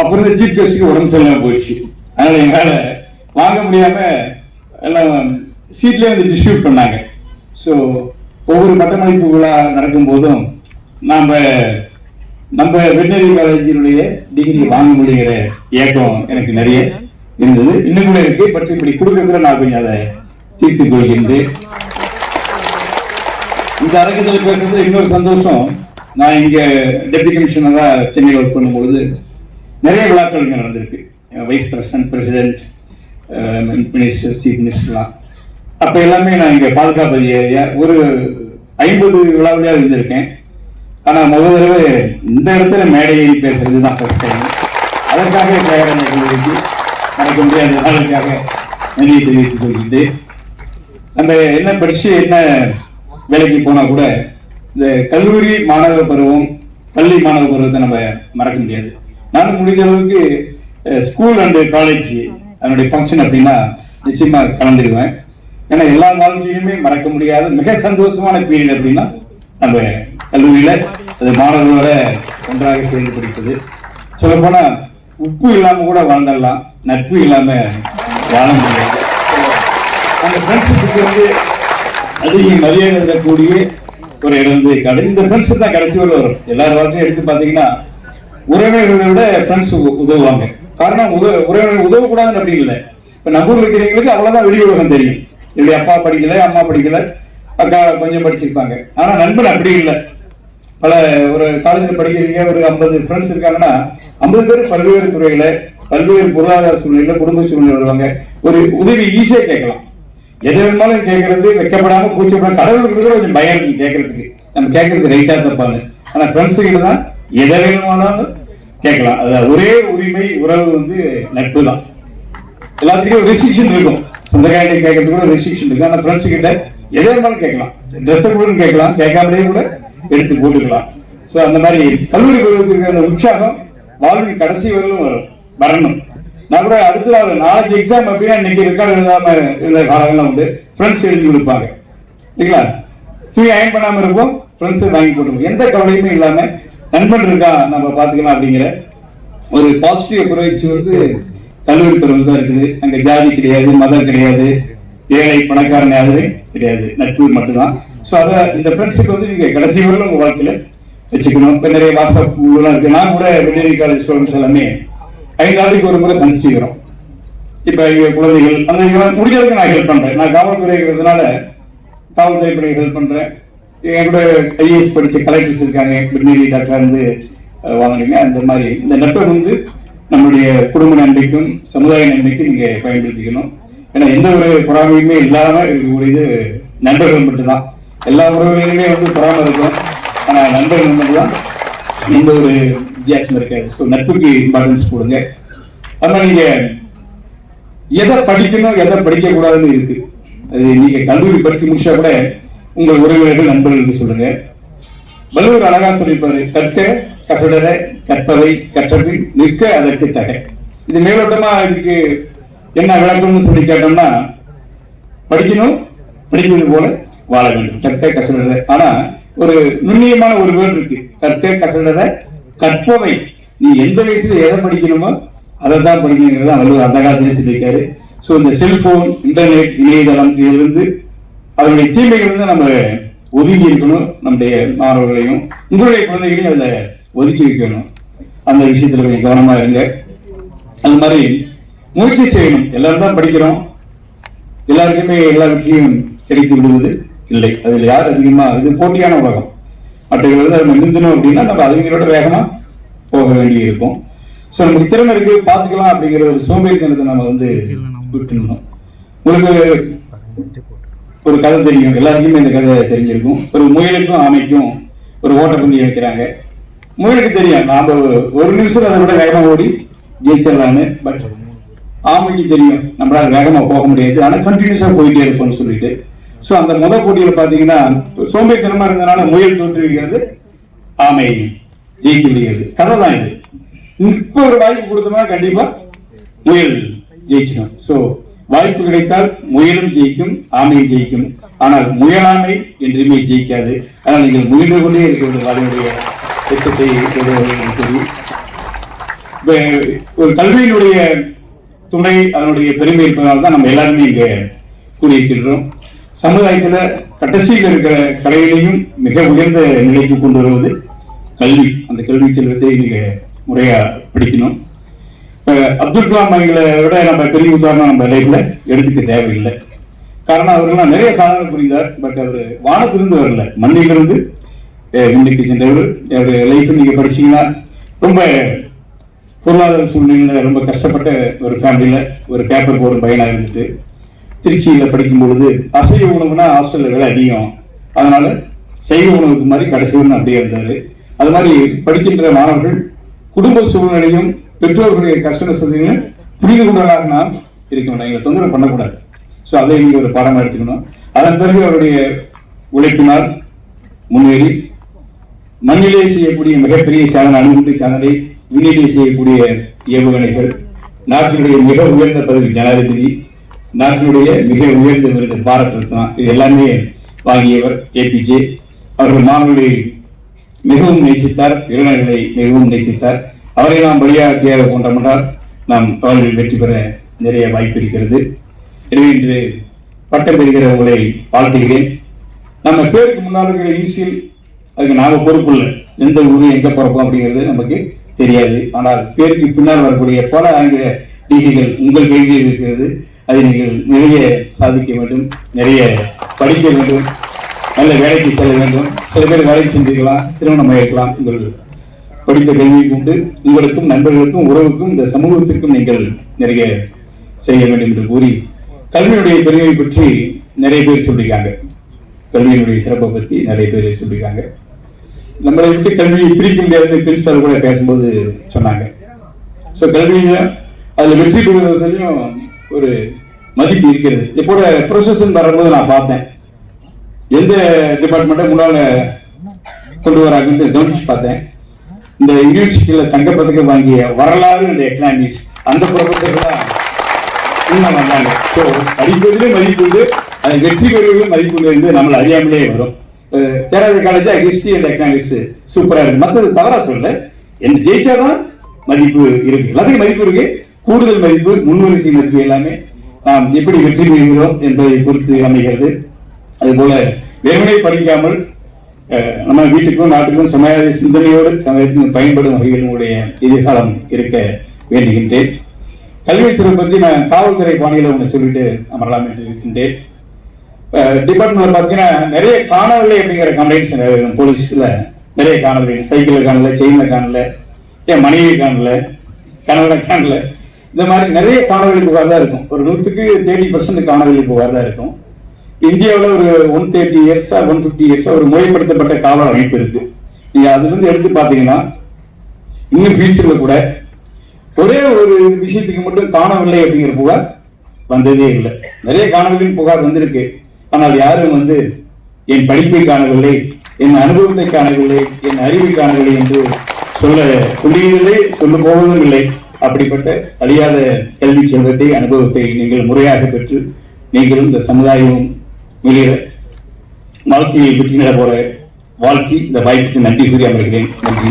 அப்புறம் இந்த சீஃப் கெஸ்ட்டுக்கு உடம்பு சரியில்லாம போயிடுச்சு. அதனால் எங்களால் வாங்க முடியாமல் எல்லாம் சீட்லேயே வந்து டிஸ்ட்ரிபியூட் பண்ணாங்க. ஸோ ஒவ்வொரு பட்டமளிப்பு விழா நடக்கும் போதும் நம்ம வெட்டினரி காலேஜினுடைய டிகிரி வாங்க முடிகிற ஏக்கம் எனக்கு நிறைய இருந்தது. இன்னும் கூட இருக்கு. பட் இப்படி கொடுக்கறதுல நான் கொஞ்சம் அதை தீர்த்து கொள்கின்றேன். இந்த அரங்கத்தில் பேசுறது இன்னொரு சந்தோஷம். நான் இங்கே டெப்டி கமிஷனராக சென்னை ஒர்க் பண்ணும்பொழுது நிறைய விழாக்கள் இங்கே நடந்திருக்கு vice president president minister chief மினிஸ்டர்லாம் அப்போ எல்லாமே நான் இங்கே பாதுகாப்பு ஒரு ஐம்பது விழாவிலேயே இருந்திருக்கேன். ஆனால் முதல் தடவை இந்த இடத்துல மேடையில் பேசுறது தான் ஃபர்ஸ்ட் டைம் அதற்காக சேகரன் கல்லூரிக்கு மறக்க முடியாத நாளுக்காக நன்றியை தெரிவித்துக் கொள்கின்றேன். நம்ம என்ன படிச்சு என்ன வேலைக்கு போனால் கூட இந்த கல்லூரி மாணவ பருவம் பள்ளி மாணவ பருவத்தை நம்ம மறக்க முடியாது. நானும் முடிஞ்ச அளவுக்கு ஸ்கூல் அண்டு காலேஜ் அதனுடைய ஃபங்க்ஷன் அப்படின்னா நிச்சயமா கலந்துருவேன். ஏன்னா எல்லா வாழ்க்கையிலுமே மறக்க முடியாத மிக சந்தோஷமான பீரியட் அப்படின்னா நம்ம கல்லூரியில அது மாணவர்களோட ஒன்றாக சேர்ந்து படிப்பது. சொல்ல உப்பு இல்லாம கூட வாழ்ந்துடலாம் நட்பு இல்லாம வாழ முடியாது. அந்த ஃப்ரெண்ட்ஷிப்புக்கு வந்து அதிக மரியாதை கூடிய ஒரு இடம் வந்து இந்த ஃப்ரெண்ட்ஸு தான் கடைசி வரை வரும். எல்லார் வாழ்க்கையும் எடுத்து பார்த்தீங்கன்னா உறவினர்களை விட ஃப்ரெண்ட்ஸ் உதவுவாங்க. காரணம் உத உறவினர்கள் உதவக்கூடாதுன்னு அப்படி இல்லை. இப்போ நம்பூர் இருக்கிறவங்களுக்கு அவ்வளோதான் வெளி உலகம் தெரியும். என்னுடைய அப்பா படிக்கல அம்மா படிக்கல அக்கா கொஞ்சம் படிச்சிருப்பாங்க. ஆனால் நண்பன் அப்படி இல்லை. பல ஒரு காலேஜில் படிக்கிறீங்க ஒரு ஐம்பது ஃப்ரெண்ட்ஸ் இருக்காங்கன்னா ஐம்பது பேர் பல்வேறு துறையில பல்வேறு பொருளாதார சூழ்நிலையில குடும்ப சூழ்நிலை வருவாங்க. ஒரு உதவி ஈஸியாக கேட்கலாம். எது வேணுமாலும் கேட்கறது வைக்கப்படாம கூச்சப்படாம கடவுளுக்கு கூட கொஞ்சம் பயம் கேட்கறதுக்கு. நம்ம கேட்கறது ரைட்டா தப்பான்னு. ஆனால் ஃப்ரெண்ட்ஸ் தான் எதை வேணுமானாலும் கேட்கலாம். அதாவது ஒரே உரிமை உறவு வந்து நட்பு தான். எல்லாத்துக்கும் ஒரு ரெஸ்ட்ரிக்ஷன் இருக்கும். சொந்தக்காரங்க கேட்கறதுக்கு கூட ரெஸ்ட்ரிக்ஷன் இருக்கு. ஆனா ஃப்ரெண்ட்ஸ் கிட்ட எதை இருந்தாலும் கேட்கலாம். ட்ரெஸ் கூட கேட்கலாம். கேட்காமலே கூட எடுத்து போட்டுக்கலாம். சோ அந்த மாதிரி கல்லூரி பருவத்திற்கு அந்த உற்சாகம் வாழ்வின் கடைசி வரலும் வரும். வரணும். நான் கூட அடுத்த நாள் நாளைக்கு எக்ஸாம் அப்படின்னா இன்னைக்கு ரெக்கார்டு எழுதாம இருந்த காலங்கள்லாம் உண்டு. ஃப்ரெண்ட்ஸ் எழுதி கொடுப்பாங்க. இல்லைங்களா? தூய் அயன் பண்ணாம இருப்போம். ஃப்ரெண்ட்ஸ் வாங்கி போட்டுருவோம். எந்த கவலையுமே இல்லாம நண்பன் இருக்கா நம்ம பாத்துக்கலாம் அப்படிங்கிற ஒரு பாசிட்டிவ் அப்ரோச் வந்து கல்லூரி பெருமை தான் இருக்குது. அங்க ஜாதி கிடையாது மதம் கிடையாது ஏழை பணக்காரன் யாருமே கிடையாது. நட்பு மட்டும்தான். ஸோ அதை இந்த ஃப்ரெண்ட்ஷிப் வந்து நீங்க கடைசி வரலும் உங்க வாழ்க்கையில வச்சுக்கணும். இப்போ நிறைய வாட்ஸ்அப் எல்லாம் இருக்கு. நான் கூட வெட்டினரி காலேஜ் ஸ்டூடெண்ட்ஸ் எல்லாமே ஐந்து நாளைக்கு ஒரு முறை சந்திச்சுக்கிறோம் இப்ப இங்க குழந்தைகள் அந்த இதெல்லாம் நான் ஹெல்ப் பண்றேன். நான் காவல்துறை இருக்கிறதுனால காவல்துறை பணிக்கு ஹெல்ப் பண்றேன். என் கூட ஐஏஎஸ் படிச்ச கலெக்டர்ஸ் இருக்காங்க வெட்டினரி டாக்டராக இருந்து அஹ், வாங்குறீங்க அந்த மாதிரி இந்த நட்பை வந்து நம்மளுடைய குடும்ப நன்மைக்கும் சமுதாய நன்மைக்கும் நீங்கள் பயன்படுத்திக்கணும். ஏன்னா எந்த ஒரு பொறாமையுமே இல்லாம இது நண்பர்கள் மட்டும்தான். எல்லா உறவுகளிலுமே வந்து பொறாமல் இருக்கும். ஆனால் நண்பர்கள் மட்டும்தான். எந்த ஒரு வித்தியாசம் இருக்காது. ஸோ நட்புக்கு இம்பார்ட்டன்ஸ் கொடுங்க. அதனால நீங்கள் எதை படிக்கணும் எதை படிக்கக்கூடாதுன்னு இருக்குது அது நீங்கள் கல்லூரி படித்து முடிச்சா கூட உங்கள் உறவினர்கள் நண்பர்களுக்கு சொல்லுங்க. வள்ளுவர் அழகா சொல்லியிருப்பாரு கற்க கசடர கற்பவை கற்றபின் நிற்க அதற்கு தக. இது மேலோட்டமா இதுக்கு என்ன விளக்கம்னு சொல்லி கேட்டோம்னா படிக்கணும் படிக்கிறது போல வாழ வேண்டும். கற்க கசடர. ஆனா ஒரு நுண்ணியமான ஒரு வேர்டு இருக்கு. கற்க கசடர கற்பவை. நீ எந்த வயசுல எதை படிக்கணுமோ அதை தான் படிக்கணுங்கிறது வள்ளுவர் அந்த காலத்திலே சொல்லியிருக்காரு. ஸோ இந்த செல்போன் இன்டர்நெட் இணையதளம் இதிலிருந்து அதனுடைய தீமைகள் வந்து நம்ம ஒதுங்கி இருக்கணும் நம்முடைய மாணவர்களையும் உங்களுடைய குழந்தைகளையும் அதுல ஒதுக்கி வைக்கணும். அந்த விஷயத்துல கொஞ்சம் கவனமா இருங்க. அது மாதிரி முயற்சி செய்யணும். எல்லாரும் தான் படிக்கிறோம். எல்லாருக்குமே எல்லா வெற்றியும் கிடைத்து விடுவது இல்லை. அதுல யார் அதிகமா இது போட்டியான உலகம். மற்றவர்கள் நம்ம நிறுத்தணும் அப்படின்னா நம்ம அவங்களோட வேகமா போக வேண்டி இருக்கும் ஸோ நமக்கு திறமை இருக்கு பார்த்துக்கலாம் அப்படிங்கிற ஒரு சோம்பேறித்தனத்தை நம்ம வந்து விட்டுணும் உங்களுக்கு ஒரு கதை தெரியும். எல்லாருக்குமே இந்த கதை தெரிஞ்சிருக்கும். ஒரு முயலுக்கும் ஆமைக்கும் ஒரு ஓட்டப்பந்தயம் வைக்கிறாங்க முயலுக்கு தெரியும். நாம ஒரு- ஒரு நிமிஷம் அதை விட வேகமா ஓடி ஜெயிச்சிடலான்னு. பட் ஆமைக்கு தெரியும். நம்மளால வேகமா போக முடியாது. ஆனா கண்டினியூஸா போயிட்டே இருப்போம்னு சொல்லிட்டு. ஸோ அந்த முத போட்டியில் பாத்தீங்கன்னா சோம்பேறித்தனமா இருந்தனால முயல் தோற்றுவிக்கிறது ஆமை. ஜெயிக்க முடியாது கதை தான் இது. இப்ப ஒரு வாய்ப்பு கொடுத்தோம்னா கண்டிப்பா முயல் ஜெயிச்சிடும். ஸோ வாய்ப்பு கிடைத்தால் முயலும் ஜெயிக்கும் ஆமையும் ஜெயிக்கும். ஆனால் முயலாமை என்றுமே ஜெயிக்காது. ஆனால் நீங்கள் முயன்று கொண்டே இருக்கிறது வாழ்வுடைய எச்சத்தை தெரியும் ஒரு கல்வியினுடைய துணை அதனுடைய பெருமை இருப்பதனால தான் நம்ம எல்லாருமே இங்கே கூடியிருக்கின்றோம். சமுதாயத்தில் கடைசியில் இருக்கிற கலையிலையும் மிக உயர்ந்த நிலைக்கு கொண்டு வருவது கல்வி. அந்த கல்வி செல்வத்தை நீங்கள் முறையாக படிக்கணும். அப்துல் கலாம் அவங்களை விட நம்ம பெரிய உதாரணம் நம்ம லைஃப்ல எடுத்துக்க தேவையில்லை. காரணம் அவர்கள்லாம் நிறைய சாதனை புரிந்தார் பட் அவர் வானத்திலிருந்து வரல. மண்ணிலிருந்து இன்னைக்கு சென்றவர். அவருடைய லைஃப் நீங்க படிச்சீங்கன்னா ரொம்ப பொருளாதார சூழ்நிலையில ரொம்ப கஷ்டப்பட்ட ஒரு ஃபேமிலியில ஒரு பேப்பர் போடும் பையனாக இருந்துட்டு திருச்சியில் படிக்கும் பொழுது அசைவ உணவுனா ஹாஸ்டலில் விலை அதிகம். அதனால சைவ உணவுக்கு மாதிரி கடைசி அப்படியே இருந்தார். அது மாதிரி படிக்கின்ற மாணவர்கள் குடும்ப சூழ்நிலையும் பெற்றோர்களுடைய கஷ்ட நஷ்டத்தையும் புரிந்து கொண்டதாக நாம் இருக்கணும். எங்களை தொந்தரவு பண்ணக்கூடாது. ஸோ அதை நீங்கள் ஒரு பாடமாக எடுத்துக்கணும். அதன் பிறகு அவருடைய உழைப்பினால் முன்னேறி மண்ணிலே செய்யக்கூடிய மிகப்பெரிய சேனல் அணுகுண்டு சேனலை விண்ணிலே செய்யக்கூடிய ஏவுகணைகள் நாட்டினுடைய மிக உயர்ந்த பதவி ஜனாதிபதி நாட்டினுடைய மிக உயர்ந்த விருது பாரத் ரத்னா இது எல்லாமே வாங்கியவர் ஏபிஜே அவர்கள் மாணவர்களை மிகவும் நேசித்தார் இளைஞர்களை மிகவும் நேசித்தார். அவரை நாம் வழியாக்கியாக கொண்டோம்னால் நாம் அவர்கள் வெற்றி பெற நிறைய வாய்ப்பு இருக்கிறது. எனவே இன்று பட்டம் பெறுகிற உங்களை வாழ்த்துகிறேன். நம்ம பேருக்கு முன்னால் இருக்கிற இனிஷியல் அதுக்கு நாம பொறுப்பு இல்லை எந்த ஊரு எங்கே பிறப்போம் அப்படிங்கிறது நமக்கு தெரியாது. ஆனால் பேருக்கு பின்னால் வரக்கூடிய பல ஆங்கில டிகிரிகள் உங்கள் கையில் இருக்கிறது. அதை நீங்கள் நிறைய சாதிக்க வேண்டும் நிறைய படிக்க வேண்டும் நல்ல வேலைக்கு செல்ல வேண்டும். சில பேர் வேலைக்கு செஞ்சிருக்கலாம் திருமணம் ஆகிருக்கலாம் உங்கள் படித்த கல்வியை கொண்டு உங்களுக்கும் நண்பர்களுக்கும் உறவுக்கும் இந்த சமூகத்திற்கும் நீங்கள் நிறைய செய்ய வேண்டும் என்று கூறி கல்வியுடைய பெருமையை பற்றி நிறைய பேர் சொல்லியிருக்காங்க. கல்வியினுடைய சிறப்பை பற்றி நிறைய பேர் சொல்லியிருக்காங்க. நம்மளை விட்டு கல்வியை பிரிக்க முடியாதுன்னு பிரின்சிபால் கூட பேசும்போது சொன்னாங்க. ஸோ கல்வியில அதில் வெற்றி பெறுவதிலையும் ஒரு மதிப்பு இருக்கிறது. இப்போ ப்ரொசஷன் வரும்போது நான் பார்த்தேன். எந்த டிபார்ட்மெண்ட்டை முன்னால் கொண்டு வராங்கன்னு கவனிச்சு பார்த்தேன். இந்த யூனிவர்சிட்டியில தங்க பதக்கம் வாங்கிய வரலாறு இந்த எக்கனாமிக்ஸ் அந்த ப்ரொஃபஸர் தான் வந்தாங்க. ஸோ படிப்பதிலே மதிப்பு உண்டு அது வெற்றி பெறுவதிலும் மதிப்பு உண்டு என்று நம்மளை அறியாமலே வரும். தேராத காலேஜ் ஹிஸ்டரி அண்ட் எக்கனாமிக்ஸ் சூப்பராக இருக்கு. மற்றது தவறா சொல்ல என்ன ஜெயிச்சாதான் மதிப்பு இருக்கு. எல்லாத்துக்கும் மதிப்பு இருக்கு. கூடுதல் மதிப்பு முன்வரிசை மதிப்பு எல்லாமே நாம் எப்படி வெற்றி பெறுகிறோம் என்பதை பொறுத்து அமைகிறது. அதுபோல வெறுமனே படிக்காமல் நம்ம வீட்டுக்கும் நாட்டுக்கும் சமய சிந்தனையோடு சமயத்துக்கும் பயன்படும் வகையில் உங்களுடைய எதிர்காலம் இருக்க வேண்டுகின்றேன். கல்வி சிறப்பு பற்றி நான் காவல்துறை பாணியில் ஒன்று சொல்லிட்டு அமரலாம் என்று இருக்கின்றேன். டிபார்ட்மெண்ட்ல பார்த்தீங்கன்னா நிறைய காணவில்லை அப்படிங்கிற கம்ப்ளைண்ட்ஸ் நிறைய போலீஸில் நிறைய காணவில்லை. சைக்கிளில் காணல செயினில் காணல என் மனைவி காணல கணவனை காணல இந்த மாதிரி நிறைய காணவெளி புகார் தான் இருக்கும். ஒரு நூற்றுக்கு தேர்ட்டி பர்சன்ட் காணவெளி புகார் தான் இருக்கும். இந்தியாவில் ஒரு ஒன் தேர்ட்டி இயர்ஸா ஒன் ஃபிஃப்டி இயர்ஸா ஒரு முறைப்படுத்தப்பட்ட கால அமைப்பு இருக்கு. நீங்க அதுல இருந்து எடுத்து பாத்தீங்கன்னா இன்னும் ஃபியூச்சர்ல கூட ஒரே ஒரு விஷயத்துக்கு மட்டும் காணவில்லை அப்படிங்கிற புகார் வந்ததே இல்லை. நிறைய காணவில்லைன்னு புகார் வந்திருக்கு. ஆனால் யாரும் வந்து என் படிப்பை காணவில்லை என் அனுபவத்தை காணவில்லை என் அறிவை காணவில்லை என்று சொல்ல சொல்லியதில்லை சொல்ல போவதும் இல்லை. அப்படிப்பட்ட அழியாத கல்வி செல்வத்தை அனுபவத்தை நீங்கள் முறையாக பெற்று நீங்களும் இந்த சமுதாயமும் வெளியிட வாழ்க்கையை வெற்றி நட போற வாழ்த்தி இந்த வாய்ப்புக்கு நன்றி கூறி அமர்கிறேன். நன்றி.